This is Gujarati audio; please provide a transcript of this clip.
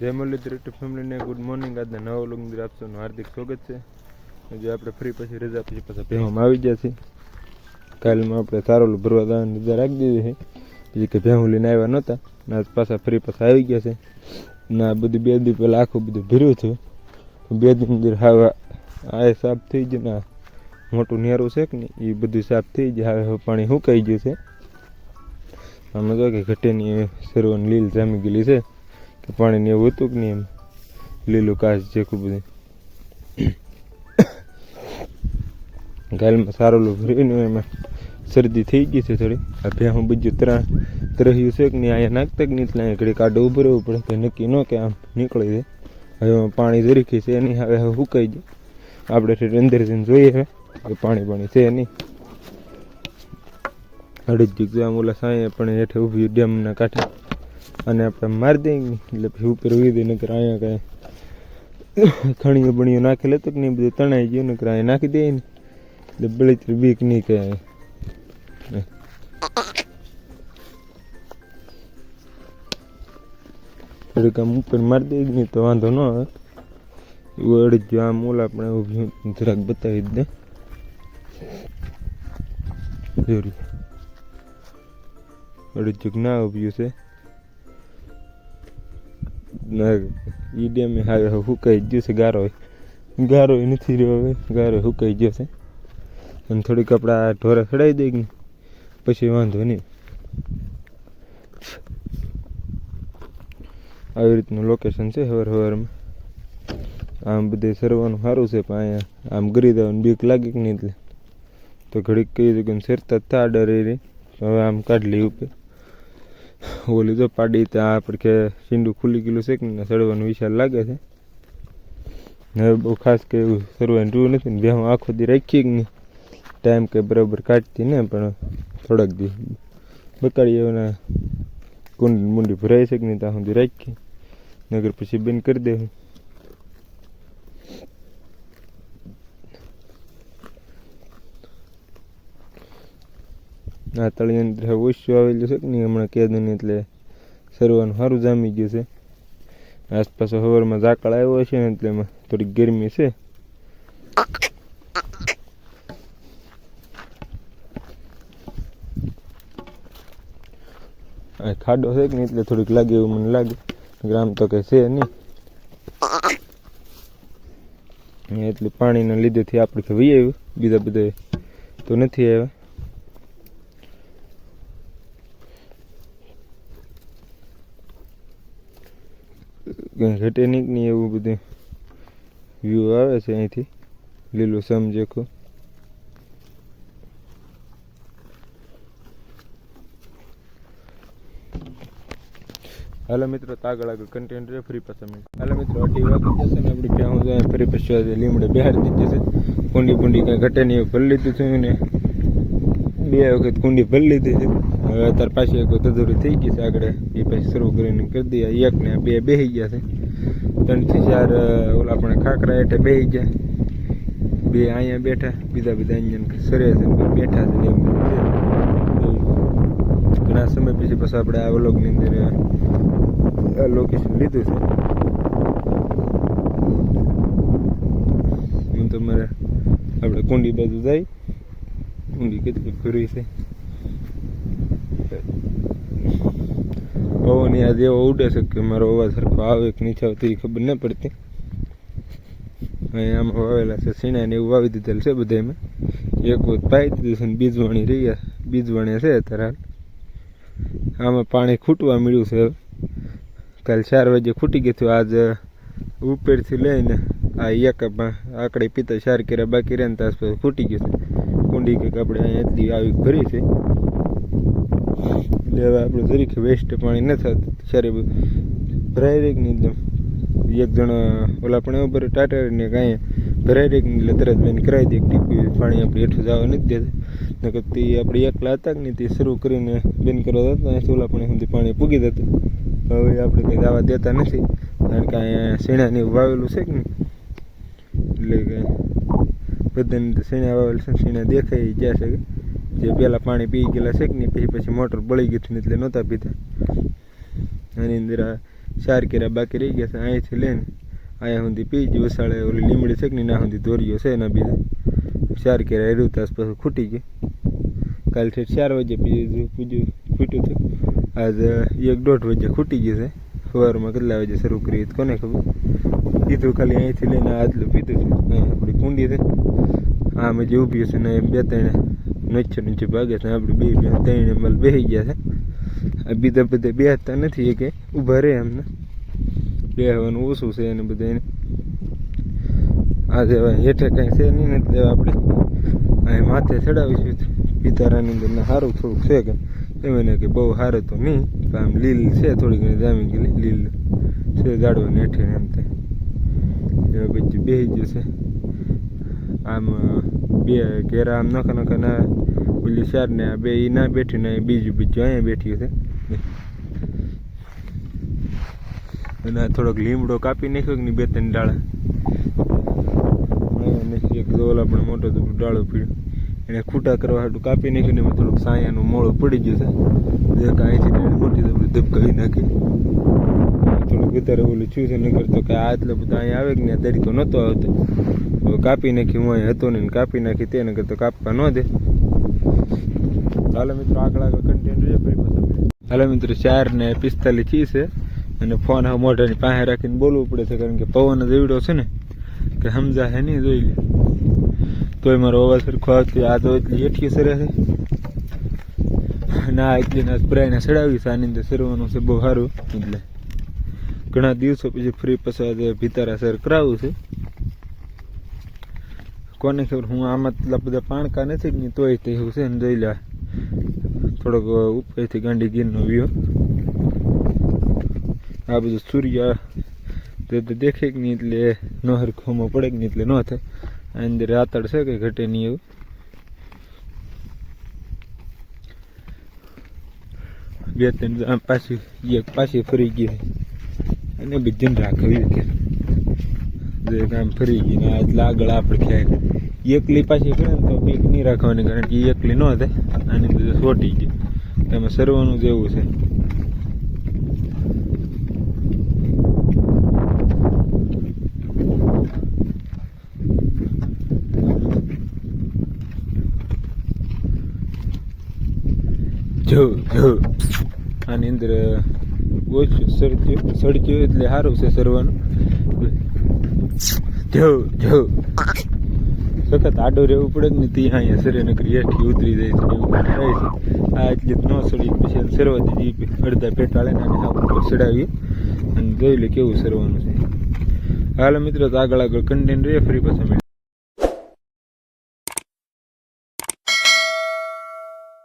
જય મુરલીધર યુટ્યુબ ફેમિલીને ગુડ મોર્નિંગ. આજના નવા લોક અંદર આપ હાર્દિક સ્વાગત છે. જે આપણે ફ્રી પછી રજા પછી પાછા ભેવામાં આવી ગયા છીએ. કાલમાં આપણે સારોલું ભરવા દાવાની રજા રાખી દીધી છે. પછી કે ભેહું લઈને આવ્યા નહોતા. ને આજ પાછા ફ્રી પાછા આવી ગયા છે. ને આ બધું બે દી પહેલાં આખું બધું ભર્યું છે. બે દી અંદર હવે આ સાફ થઈ ગયું ને મોટું નેરું છે કે નહીં એ બધું સાફ થઈ જાય હવે પાણી સુકાઈ ગયું છે. આમાં જો કે ઘટેની સર્વની લીલ જામી ગયેલી છે. કે પાણીને એવું હતું કે નહીં એમ? લીલું કાચ છે ખૂબ બધું. ગાલમાં સારું ભર્યું ને એમાં શરદી થઈ ગઈ છે થોડી. આ ભેહું બીજું ત્રણ ત્રહ્યું છે કે નહીં, અહીંયા નાખતા કે નહીં? એટલે અહીંયા ઘડીક આડું ઉભું રહેવું પડે. કે નક્કી ન કે આમ નીકળી જાય. હવે પાણી જરીકી છે નહીં? હવે હવે સુકાઈ જાય આપણે અંદર જઈને જોઈએ હવે. પાણી પાણી છે નહીં. અડધી જગ્યા ઓલા સાંયે પણ હેઠે ઊભી ડેમના કાંઠે. અને આપણે મારી દઈએ એટલે પછી ઉપર ઉઈ દઈએ નકર અહીંયા કાંઈ ખણીઓ બણીઓ નાખી લેતો કે નહીં, બધું તણાઈ ગયું, નકર અહીંયા નાખી દઈએ ને. એટલે બળી બીક નહીં કહે થોડીક આમ ઉપર મારી દઈએ નહીં તો વાંધો ન આવે. એવું અડી ગયો, આમ ઓલા આપણે ઊભી જરાક બતાવી દે. જરૂર અડચુક ના ઉભ્યું છે? ઈ ડેમે હવે હુકાઈ ગયું છે, ગારો ગારો નથી રહ્યો હવે, ગારો હુકાઈ ગયો અને થોડીક કપડાં ઢોરે ચડાવી દઈ ને, પછી વાંધો નહીં. આવી રીતનું લોકેશન છે હવાર હવારમાં. આમ બધે સરવાનું સારું છે, પણ અહીંયા આમ ગરી દેવાનું બીક લાગે કે નહીં એટલે. તો ઘડીક કહી દઉં કે થા ડરે રહી હવે આમ કાઢ લઈ ઉપર. ઓલી તો પાડી ત્યાં કે સીંડું ખુલ્લી ગયેલું છે કે ને સડવાનો વિશાળ લાગે છે. હવે બહુ ખાસ કે એવું સરવાનું રહ્યું નથી ને હું આખો દી રાખીએ જ નહીં. ટાઈમ કે બરાબર કાઢતી ને, પણ થોડાક દી બકાડી એવાના કુંડી મુંડી ભરાઈ છે કે ત્યાં સુધી રાખી નગર પછી બંધ કરી દે આ તળિયંત્ર અંદર ઓછું આવેલું છે કે નહીં? હમણાં કેદું એટલે સરવાનું સારું જામી ગયું છે. આસપાસ હવારમાં ઝાકળ આવ્યો છે ને એટલે એમાં થોડીક ગરમી છે. આ ખાડો છે કે નહીં એટલે થોડીક લાગે એવું મને લાગે. ગ્રામ તો કંઈ છે નહીં. એટલે પાણીના લીધેથી આપણે તો વી આવ્યું. બીજા બધા તો નથી આવ્યા. ઘટેનિકની એવું બધું. વ્યૂ આવે છે અહીંથી. લીલું સમજેખું. હાલો મિત્રો આગળ આગળ કન્ટેન્ટ રે ફ્રી પાછા મળે હાલો મિત્રો અઢી વાગી જશે ને આપણે ત્યાં જાય ફરી પછી લીમડે બેહાડી દીધી છે. કુંડી કુંડી કાંઈ ઘટે નહીં ભરી લીધું છે ને બે વખત કુંડી ભરી લીધી છે. હવે અત્યારે પાછી એક તજુરી થઈ ગઈ છે આગળ. એ પછી શરૂ કરીને કરી દઈએ. એક ને બે બેસી ગયા છે. ત્રણથી ચાર ઓલા આપણે ખાખરા હેઠે બેસી ગયા. બે અહીંયા બેઠા, બીજા બધા અહીંયા સરે છે બેઠા છે એમ ઘણા સમય પછી પછી આપણે આ વ્લોગની અંદર લોકેશન લીધું છે. હું તમારે, આપણે કુંડી બાજુ જાય. કુંડી કેટલી ફરી છે પવન યાદ એવો ઉડે છે કે મારો અવાજ સરખો આવે કે નીચે આવતો ખબર ન પડતી અહીંયા આમાં વાવેલા છે સીણા ને એવું વાવી દીધેલ છે બધા એમાં એક વખત પાઈ દીધું છે ને બીજવાણી રહ્યા બીજવાણી છે અત્યારે હાલ આમાં પાણી ખૂટવા મળ્યું છે કાલ ચાર વાગે ખૂટી ગયું હતું આજ ઉપરથી લઈને આ એક આકડે પીતા ચાર કર્યા બાકી રહે ને ત્યાં ખૂટી ગયું છે કુંડી કંઈક આપણે અહીંયા એટલી આવી ભરી છે. એટલે હવે આપણે જરીક વેસ્ટ પાણી ન થતું. ત્યારે ભરાઈ રહી નહીં, એટલે એક જણા, ઓલા પણ ઉપર ટાટા ને કાંઈ ભરાઈ રહી એટલે તરત બેન કરાવી દે ટીપી પાણી આપણે હેઠું જવા નથી દેતા. નકર તે આપણે એકલા હતા કે નહીં, તે શરૂ કરીને બેન કરવા જતા અહીંથી ઓલા પણ સુધી પાણી પૂગી જતું. હવે આપણે કંઈ જવા દેતા નથી. કારણ કે અહીંયા શેણાને વાવેલું છે કે નહીં? એટલે કે બધાને શેણા વાવેલ છે, શેણા દેખાઈ ગયા છે જે પહેલાં પાણી પી ગયેલા છે કે પછી પછી મોટર બળી ગયું હતી એટલે નહોતા પીતા. આની અંદર આ ચાર કેરા બાકી રહી ગયા છે, અહીંથી લઈને અહીંયા સુધી પી જ વસાળે ઓલી લીમડી છે કે ના સુધી દોરીઓ છે એના બીજા. ચાર કેરા હેરું તાસ પાછું ખૂટી ગયું. કાલથી ચાર વાગે પીજું પૂજ્યું, ખૂટ્યું હતું. આજ એક દોઢ વાગે ખૂટી ગયું છે. સવારમાં કેટલા વાગે શરૂ કરી કોને ખબર? પીધું ખાલી અહીંથી લઈને આટલું પીધું છે. આપણી કુંડી છે. આમ જે ઊભી છે ને બે ત્રણ નીચે નીચે ભાગે છે આપણે બે બે ત્રણ મલ બેસી ગયા છે. આ બીજા બધા બેસતા નથી કે ઊભા રહે એમને બેસવાનું ઓછું છે એને બધા એને. આ જેવા હેઠે કાંઈ છે નહીં એટલે આપણે અહીં માથે ચડાવીશું પિતારાની અંદર સારું થોડુંક છે કે. એમ એને કે બહુ સારું તો નહીં, પણ આમ લીલ છે થોડી ઘણી જામી ગયેલી, લીલ છે જાડવા નેઠે એમ તે પછી બેસી જશે. આમ બે ઘેરા આમ નખા નખા ના ઓલી ચાર ને બે ઈ ના બેઠી ને બીજું બીજું અહીંયા બેઠી છે અને થોડોક લીમડો કાપી નાખ્યો કે બે ત્રણ ડાળા. એક ઓલા પણ મોટો ડાળો પીડ્યો એને ખૂટા કરવા હાટું કાપી નાખ્યું ને થોડુંક સાયાનું મોળું પડી ગયું છે. જે કાંઈથી ને મોટી તો ધબકાવી નાખી. થોડુંક વધારે ઓલું થયું છે નગર તો કે આ એટલે બધા અહીંયા આવે કે ત્યાં તરીકો નહોતો આવતો. કાપી નાખી હું અહીં હતો ને કાપી નાખી તે નગર તો કાપવા ન દે. ચાલો મિત્રો, આગળ આગળ કન્ટેન્ટ ફરી હાલો મિત્રો, ચાર ને પિસ્તાલીસ છી છે અને ફોન હવે મોઢાની પાસે રાખીને બોલવું પડે છે, કારણ કે પવન જ એવડો છે ને, કે સમજા હે નહીં, જોઈ લે. તોય મારો અવાજ સરખો આવતી આ તો એટલી એઠી સરે છે. ના એટલી ના સ્પ્રેને ચડાવી આની અંદર સરવાનું છે, બહુ સારું. એટલે ઘણા દિવસો પછી ફ્રી પછી ભીતારા સર કરાવું છે. કોને ખબર, હું આમાં એટલા બધા પાણકા નથી ને તોય તે એવું છે ને જોઈ લે. થોડોક ઉપરથી ગાંડી ગીરનો વ્યૂ. આ બધું સૂર્ય તે દેખે કે નહીં એટલે ન હરખોમાં પડે કે નહીં એટલે ન થાય. અંદર રાતડ છે કે ઘટે નહીં એવું. બે ત્રણ પાછી, એક પાછી ફરી ગઈ અને બીજીને રાખવી કે. આમ ફરી ગઈ ને એટલે આગળ આપણે ખ્યાલ એકલી પાછી ફરે ને તો બીક નહીં રાખવાની, કારણ કે એકલી ન થાય આની સોટી ગઈ. એમાં સરવાનું જેવું છે. જો જો આની અંદર ઓછું સડક્યું સડક્યું એટલે સારું છે સરવાનું. જો જો સખત આડો રહેવું પડે ને ત્યાં અહીંયા સરે નકરી ઉતરી જાય છે, એવું થાય છે. આ એટલે ન સડી પછી સરવા દીધી અડધા પેટાળે ને આપણે ચડાવી અને જોઈ લે કેવું સરવાનું છે. હાલ મિત્રો, તો આગળ આગળ કન્ટેન્ટ રહે ફરી પાછા